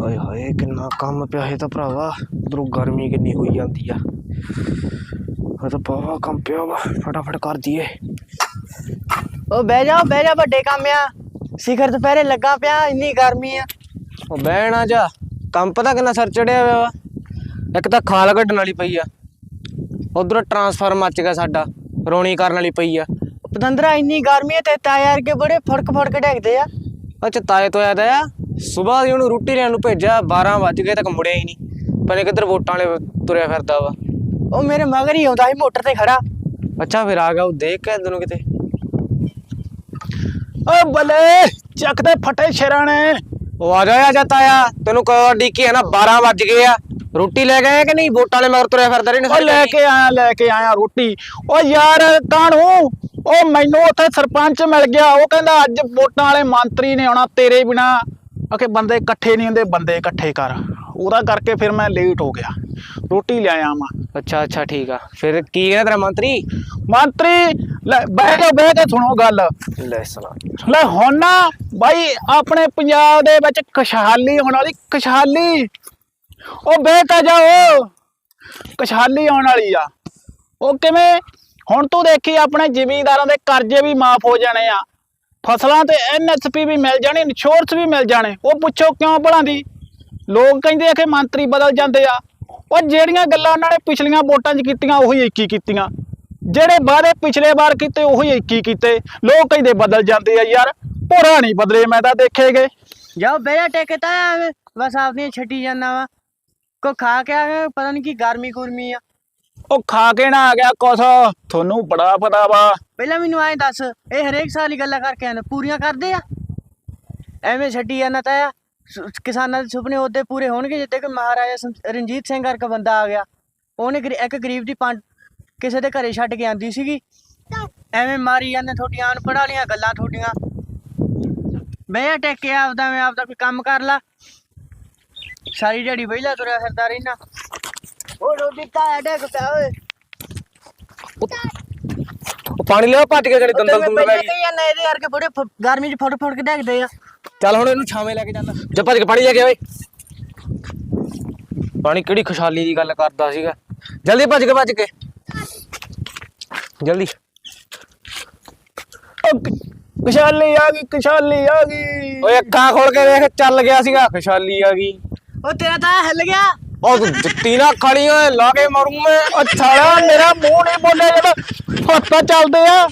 ਹਾਏ ਹਾਏ ਕਿੰਨਾ ਕੰਮ ਪਿਆ ਹੈ ਤਾਂ ਭਰਾਵਾ। ਉਧਰੋਂ ਗਰਮੀ ਕਿੰਨੀ ਹੋਈ ਜਾਂਦੀ ਆ। ਇਹ ਤਾਂ ਬਹੁਤ ਕੰਮ ਪਿਆ ਵਾ ਫਟਾਫਟ ਕਰ ਦਈਏ। ਉਹ ਬਹਿ ਜਾ ਬਹਿ ਜਾ ਵੱਡੇ ਕੰਮ ਆ। ਸਿਖਰ ਦੁਪਹਿਰੇ ਲੱਗਾ ਪਿਆ ਇੰਨੀ ਗਰਮੀ ਆ। ਉਹ ਬਹਿਣਾ ਜਾ ਕੰਮ ਪਤਾ ਕਿੰਨਾ ਸਿਰ ਚੜਿਆ ਹੋਇਆ ਵਾ। ਇੱਕ ਤਾਂ ਖਾਲ ਕੱਢਣ ਵਾਲੀ ਪਈ ਆ। ਉਧਰੋਂ ਟਰਾਂਸਫਾਰਮ ਮੱਚ ਗਿਆ ਸਾਡਾ ਰੋਣੀ ਕਰਨ ਵਾਲੀ ਪਈ ਆ। ਪਤੰਦਰਾ ਇੰਨੀ ਗਰਮੀ ਆ ਤੇ ਤਾਇਰ ਕੇ ਬੜੇ ਫੜਕ ਫੜਕ ਡੇਗਦੇ ਆ। ਅੱਛਾ ਤਾਏ ਤੋਂ ਆਇਆ ਸਵੇਰ ਦੀ ਉਹਨੂੰ ਰੋਟੀ ਲੈਣ ਨੂੰ ਭੇਜਿਆ 12 ਵੱਜ ਗਏ ਤੱਕ ਮੁੜਿਆ ਹੀ ਨਹੀਂ। ਪਤਾ ਨੀ ਕਿੱਧਰ ਵੋਟਾਂ ਵਾਲੇ ਤੁਰਿਆ ਫਿਰਦਾ ਵਾ। ਉਹ ਮੇਰੇ ਮਗਰ ਹੀ ਆਉਂਦਾ ਸੀ ਮੋਟਰ ਤੇ ਖੜਾ। ਅੱਛਾ ਫਿਰ ਆ ਗਿਆ ਉਹ ਦੇਖ ਕੇ ਤੈਨੂੰ ਕਿਤੇ। ਓ ਬੱਲੇ ਚੱਕ ਤੇ ਫਟੇ ਸ਼ੇਰਾਂ ਨੇ। ਉਹ ਆ ਜਾ ਆ ਜਾ ਤਾਇਆ ਤੈਨੂੰ ਕਦੋਂ ਡੀਕੀ ਹੈ ਨਾ 12 ਵੱਜ ਗਏ ਆ। ਰੋਟੀ ਲੈ ਗਏ ਕਿ ਨਹੀਂ? ਵੋਟਾਂ ਵਾਲੇ ਮਗਰ ਤੁਰਿਆ ਫਿਰਦਾ ਰਹੀ ਓ ਲੈ ਕੇ ਆਇਆ ਲੈ ਕੇ ਆਇਆ ਰੋਟੀ। ਓ ਯਾਰ ਕਾਹਨੂੰ ਓ ਮੈਨੂੰ ਉੱਥੇ ਸਰਪੰਚ ਮਿਲ ਗਿਆ ਉਹ ਕਹਿੰਦਾ ਅੱਜ ਵੋਟਾਂ ਵਾਲੇ ਮੰਤਰੀ ਨੇ ਆਉਣਾ ਤੇਰੇ ਬਿਨਾ। ਅਕੇ ਬੰਦੇ ਇਕੱਠੇ ਨਹੀਂ ਹੁੰਦੇ ਬੰਦੇ ਇਕੱਠੇ ਕਰ। ਉਹਦਾ ਕਰਕੇ ਫਿਰ ਮੈਂ ਲੇਟ ਹੋ ਗਿਆ। ਰੋਟੀ ਲਿਆਇਆ ਮੈਂ। ਅੱਛਾ ਅੱਛਾ ਠੀਕ ਆ। ਫਿਰ ਕੀ ਕਹਿੰਦਾ ਤੇਰਾ ਮੰਤਰੀ? ਮੰਤਰੀ ਲੈ ਬਹਿ ਕੇ ਬਹਿ ਕੇ ਸੁਣੋ ਗੱਲ। ਲੈ ਸਲਾ ਲੈ ਹੁਣ ਨਾ ਬਾਈ ਆਪਣੇ ਪੰਜਾਬ ਦੇ ਵਿੱਚ ਖੁਸ਼ਹਾਲੀ ਆਉਣ ਵਾਲੀ ਖੁਸ਼ਹਾਲੀ। ਉਹ ਬੇਟਾ ਜਾਓ ਖੁਸ਼ਹਾਲੀ ਆਉਣ ਵਾਲੀ ਆ। ਉਹ ਕਿਵੇਂ? ਹੁਣ ਤੂੰ ਦੇਖੀ ਆਪਣੇ ਜ਼ਿਮੀਂਦਾਰਾਂ ਦੇ ਕਰਜ਼ੇ ਵੀ ਮਾਫ ਹੋ ਜਾਣੇ ਆ। ਫਸਲਾਂ ਤੇ ਐਨਐਸਪੀ ਵੀ ਮਿਲ ਜਾਣੀ ਇੰਸ਼ੋਰੈਂਸ ਵੀ ਮਿਲ ਜਾਣੇ। ਉਹ ਪੁੱਛੋ ਕਿਉਂ ਭਲਾਂਦੀ? ਲੋਕ ਕਹਿੰਦੇ ਆ ਕਿ ਮੰਤਰੀ ਬਦਲ ਜਾਂਦੇ ਆ। ਉਹ ਜਿਹੜੀਆਂ ਗੱਲਾਂ ਉਹਨਾਂ ਨੇ ਪਿਛਲੀਆਂ ਵੋਟਾਂ 'ਚ ਕੀਤੀਆਂ, ਉਹੀ ਇੱਕੀ ਕੀਤੀਆਂ। ਜਿਹੜੇ ਵਾਅਦੇ ਪਿਛਲੇ ਵਾਰ ਕੀਤੇ, ਉਹੀ ਇੱਕੀ ਕੀਤੇ। ਲੋਕ ਕਹਿੰਦੇ ਬਦਲ ਜਾਂਦੇ ਆ ਯਾਰ, ਭੋਰਾ ਨਹੀਂ ਬਦਲੇ, ਮੈਂ ਤਾਂ ਦੇਖੇਗੇ। ਜਾਓ, ਬਹਿ ਜਾ ਟੇਕੇ ਤਾਂ, ਬਸ ਆਪਣੀਆਂ ਛੱਡੀ ਜਾਂਦਾ ਵਾ। ਕੋ ਖਾ ਕੇ ਆ, ਪਤਾ ਨਹੀਂ ਕੀ ਗਰਮੀ ਗੁਰਮੀ ਆ। ਉਹ ਖਾ ਕੇ ਨਾ ਆ ਗਿਆ ਕੁਛ। ਤੁਹਾਨੂੰ ਬੜਾ ਪਤਾ ਵਾ। ਪਹਿਲਾਂ ਮੈਨੂੰ ਐਂ ਦੱਸ, ਇਹ ਹਰੇਕ ਸਾਲ ਹੀ ਗੱਲਾਂ ਕਰਕੇ ਆਂਦੇ ਪੂਰੀਆਂ ਕਰਦੇ ਆ? ਐਵੇਂ ਛੱਡੀ ਜਾਂਦਾ ਤਾਂ ਕਿਸਾਨਾਂ ਦੇ ਸੁਪਨੇ ਉਹਦੇ ਪੂਰੇ ਹੋਣਗੇ ਜਿੱਤੇ ਕਿ ਮਹਾਰਾਜਾ ਸੰ- ਰਣਜੀਤ ਸਿੰਘ ਵਰਗਾ ਬੰਦਾ ਆ ਗਿਆ। ਉਹਨੇ ਗਰੀ- ਇੱਕ ਗਰੀਬ ਦੀ ਪੰਜ ਕਿਸੇ ਦੇ ਘਰੇ ਛੱਡ ਕੇ ਆਂਦੀ ਸੀਗੀ। ਐਵੇਂ ਮਾਰੀ ਜਾਂਦੇ ਤੁਹਾਡੀਆਂ ਅਨਪੜ੍ਹ ਵਾਲੀਆਂ ਗੱਲਾਂ ਤੁਹਾਡੀਆਂ। ਮੈਂ ਟੇਕੇ ਆਪਦਾ, ਮੈਂ ਆਪਦਾ ਕੋਈ ਕੰਮ ਕਰ ਲਾ। ਸਾਰੀ ਦਿਹਾੜੀ ਵਿਹਲਾ ਤੁਰਿਆ ਫਿਰਦਾ ਰਹਿਣਾ ਉਹ ਰੋਟੀ ਤਾਂ ਡੇਕ ਪਿਆ ਓਏ। ਉਹ ਪਾਣੀ ਲਿਆ ਭੱਜ ਕੇ ਕਦੇ ਦੰਦਲ ਦੂਰ ਪੈ ਗਈ। ਕਹੀ ਜਾਂਦਾ ਇਹਦੇ ਕਰਕੇ ਬੜੇ ਗਰਮੀ ਚ ਫੜ ਫੜ ਕੇ ਡੇਗਦੇ ਆ। ਚੱਲ ਹੁਣ ਇਹਨੂੰ ਛਾਵੇਂ ਲੈ ਕੇ ਜਾਂਦਾ ਜਾ ਭੱਜ ਕੇ ਪਾਣੀ ਲੈ ਕੇ ਓਏ ਪਾਣੀ ਕਿਹੜੀ ਖੁਸ਼ਹਾਲੀ ਦੀ ਗੱਲ ਕਰਦਾ ਸੀਗਾ। ਜਲਦੀ ਭੱਜ ਕੇ ਭੱਜ ਕੇ। ਜਲਦੀ। ਖੁਸ਼ਹਾਲੀ ਆ ਗਈ ਖੁਸ਼ਹਾਲੀ ਆ ਗਈ। ਓਏ ਅੱਖਾਂ ਖੋਲ ਕੇ ਦੇਖ ਚੱਲ ਗਿਆ ਸੀਗਾ। ਖੁਸ਼ਹਾਲੀ ਆ ਗਈ। ਉਹ ਤੇਰਾ ਤਾਂ ਹਿੱਲ ਗਿਆ। ਉਹ ਤੂੰ ਜੁੱਤੀ ਨਾ ਖੜੀ ਓਏ, ਲਾ ਕੇ ਮਾਰੂ ਮੈਂ। ਉਹ ਸਾਲਾ ਮੇਰਾ ਮੂੰਹ ਨਹੀਂ ਬੋਲਿਆ ਜਦੋਂ। ਫੋਟੋ ਚੱਲਦੇ ਆ।